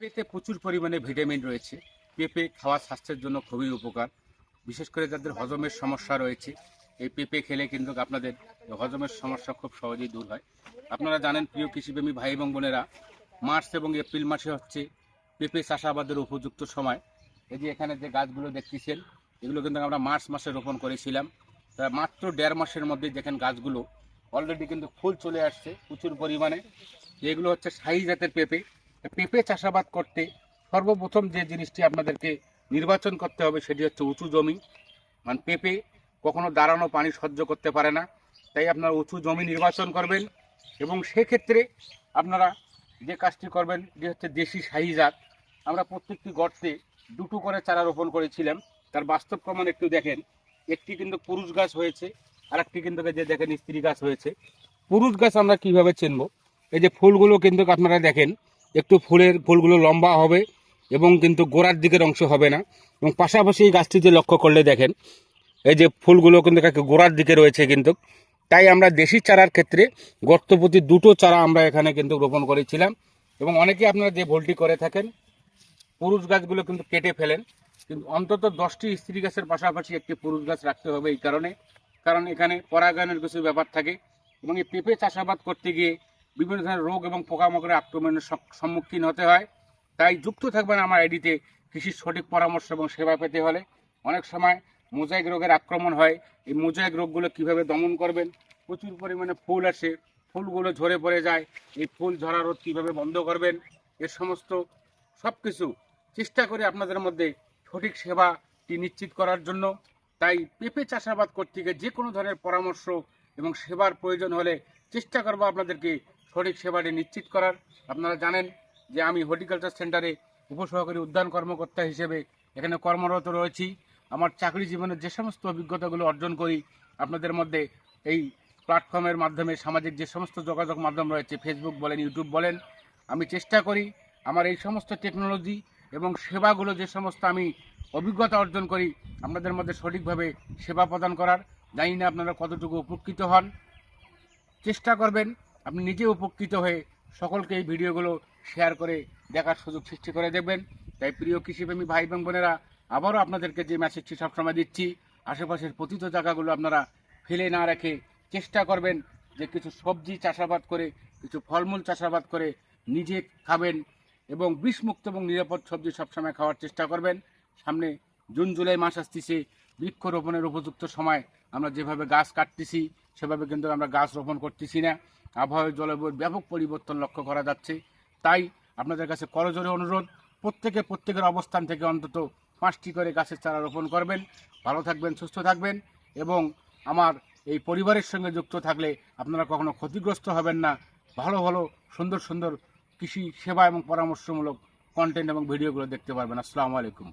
পেঁপেতে প্রচুর পরিমাণে ভিটামিন রয়েছে। পেঁপে খাওয়া স্বাস্থ্যের জন্য খুবই উপকার। বিশেষ করে যাদের হজমের সমস্যা রয়েছে, এই পেঁপে খেলে কিন্তু আপনাদের হজমের সমস্যা খুব সহজেই দূর হয়। আপনারা জানেন প্রিয় কৃষিপ্রেমী ভাই এবং বোনেরা, মার্চ এবং এপ্রিল মাসে হচ্ছে পেঁপে চাষাবাদের উপযুক্ত সময়। এই যে এখানে যে গাছগুলো দেখতেছেন, এগুলো কিন্তু আমরা মার্চ মাসে রোপণ করেছিলাম। তা মাত্র দেড় মাসের মধ্যে দেখেন গাছগুলো অলরেডি কিন্তু ফুল চলে আসছে প্রচুর পরিমাণে। এগুলো হচ্ছে শাহী জাতের পেঁপে। পেঁপে চাষাবাদ করতে সর্বপ্রথম যে জিনিসটি আপনাদেরকে নির্বাচন করতে হবে সেটি হচ্ছে উঁচু জমি। মানে পেঁপে কখনো দাঁড়ানো পানি সহ্য করতে পারে না, তাই আপনারা উঁচু জমি নির্বাচন করবেন এবং সেক্ষেত্রে আপনারা যে কাজটি করবেন যে হচ্ছে দেশি শাহী জাত। আমরা প্রত্যেকটি গর্তে দুটো করে চারা রোপণ করেছিলাম, তার বাস্তব প্রমাণ একটু দেখেন। একটি কিন্তু পুরুষ গাছ হয়েছে আর একটি কিন্তু যে দেখেন স্ত্রী গাছ হয়েছে। পুরুষ গাছ আমরা কীভাবে চিনব? এই যে ফুলগুলো কিন্তু আপনারা দেখেন একটু ফুলের, ফুলগুলো লম্বা হবে এবং কিন্তু গোড়ার দিকের অংশ হবে না। এবং পাশাপাশি এই গাছটিতে লক্ষ্য করলে দেখেন, এই যে ফুলগুলো কিন্তু গোড়ার দিকে রয়েছে কিন্তু। তাই আমরা দেশি চারার ক্ষেত্রে গর্ত প্রতি দুটো চারা আমরা এখানে কিন্তু রোপণ করেছিলাম। এবং অনেকে আপনারা যে ভোল্টি করে থাকেন, পুরুষ গাছগুলো কিন্তু কেটে ফেলেন। কিন্তু অন্তত দশটি স্ত্রী গাছের পাশাপাশি একটি পুরুষ গাছ রাখতে হবে এই কারণে। কারণ এখানে পরাগায়নের কিছু ব্যাপার থাকে। এবং এই পেঁপে চাষাবাদ করতে গিয়ে বিভিন্ন ধরনের রোগ এবং পোকামাকড়ের আক্রমণের সম্মুখীন হতে হয়। তাই যুক্ত থাকবেন আমার আইডিতে কৃষির সঠিক পরামর্শ এবং সেবা পেতে হলে। অনেক সময় মোজাইক রোগের আক্রমণ হয়। এই মোজাইক রোগগুলো কীভাবে দমন করবেন? প্রচুর পরিমাণে ফুল আসে। ফুলগুলো ঝরে পড়ে যায়। এই ফুল ঝরা রোধ কীভাবে বন্ধ করবেন? এর সমস্ত সব কিছু চেষ্টা করে আপনাদের মধ্যে সঠিক সেবাটি নিশ্চিত করার জন্য। তাই পেঁপে চাষাবাদ করতে গিয়ে যে কোনো ধরনের পরামর্শ এবং সেবার প্রয়োজন হলে চেষ্টা করব আপনাদেরকে সঠিক সেবাটি নিশ্চিত করার। আপনারা জানেন যে আমি হর্টিকালচার সেন্টারে উপসহকারী উদ্যান কর্মকর্তা হিসেবে এখানে কর্মরত রয়েছি। আমার চাকরি জীবনের যে সমস্ত অভিজ্ঞতাগুলো অর্জন করি, আপনাদের মধ্যে এই প্ল্যাটফর্মের মাধ্যমে সামাজিক যে সমস্ত যোগাযোগ মাধ্যম রয়েছে ফেসবুক বলেন ইউটিউব বলেন, আমি চেষ্টা করি আমার এই সমস্ত টেকনোলজি এবং সেবাগুলো যে সমস্ত আমি অভিজ্ঞতা অর্জন করি, আপনাদের মধ্যে সঠিকভাবে সেবা প্রদান করার। জানি না আপনারা কতটুকু উপকৃত হন। চেষ্টা করবেন আপনি নিজে উপকৃত হয়ে সকলকে এই ভিডিওগুলো শেয়ার করে দেখার সুযোগ সৃষ্টি করে দেবেন তাই প্রিয় কৃষিপ্রেমী ভাই এবং বোনেরা, আবারও আপনাদেরকে যে মেসেজটি সবসময় দিচ্ছি, আশেপাশের পতিত জায়গাগুলো আপনারা ফেলে না রেখে চেষ্টা করবেন যে কিছু সবজি চাষাবাদ করে, কিছু ফলমূল চাষাবাদ করে নিজে খাবেন এবং বিষমুক্ত এবং নিরাপদ সবজি সবসময় খাওয়ার চেষ্টা করবেন। সামনে জুন, জুলাই মাস আসতেছে, বৃক্ষরোপণের উপযুক্ত সময়। আমরা যেভাবে গাছ কাটতেছি সেভাবে কিন্তু আমরা গাছ রোপণ করতেছি না। আবহাওয়া জলবায়ুর ব্যাপক পরিবর্তন লক্ষ্য করা যাচ্ছে। তাই আপনাদের কাছে করজোরে অনুরোধ, প্রত্যেকে প্রত্যেকের অবস্থান থেকে অন্তত পাঁচটি করে গাছের চারা রোপণ করবেন। ভালো থাকবেন, সুস্থ থাকবেন এবং আমার এই পরিবারের সঙ্গে যুক্ত থাকলে আপনারা কখনো ক্ষতিগ্রস্ত হবেন না। ভালো ভালো, সুন্দর সুন্দর কৃষি সেবা এবং পরামর্শমূলক কন্টেন্ট এবং ভিডিওগুলো দেখতে পারবেন। আসসালামু আলাইকুম।